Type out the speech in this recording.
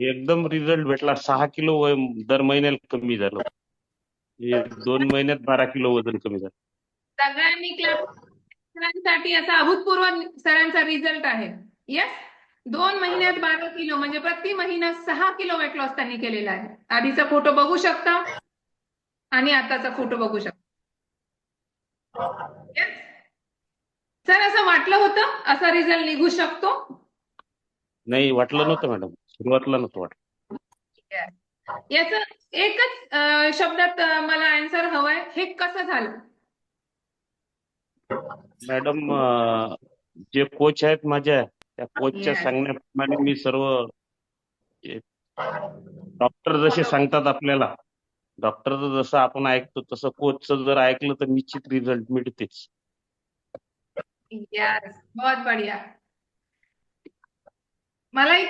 एकदम रिझल्ट भेटला. सहा किलो दर महिन्याला कमी झालं. दोन महिन्यात बारा किलो वजन कमी झालं. सगळ्यांनी सरांसाठी असा अभूतपूर्व सरांचा रिझल्ट आहे. येस दोन महिन्यात बारा किलो म्हणजे प्रति महिन्यात सहा किलो वेट लॉस त्यांनी केलेला आहे. आधीचा फोटो बघू शकता. आणि आताचा फोटो बघू शकता. Yes? सर असं वाटलं होतं? असा रिझल्ट निघू शकतो? नाही वाटलं नव्हतं मॅडम. सुरुवातीला नव्हतं वाटलं याच एकच शब्दात मला आन्सर हवाय. हे कसं झालं? मॅडम जे कोच आहेत माझ्या त्या कोचच्या. सांगण्याप्रमाणे मी सर्व डॉक्टर जसे सांगतात आपल्याला डॉक्टरचं जसं आपण ऐकतो तसं कोचचं जर ऐकलं तर निश्चित रिझल्ट मिळतेच. यस बहुत बढिया. मलाही ते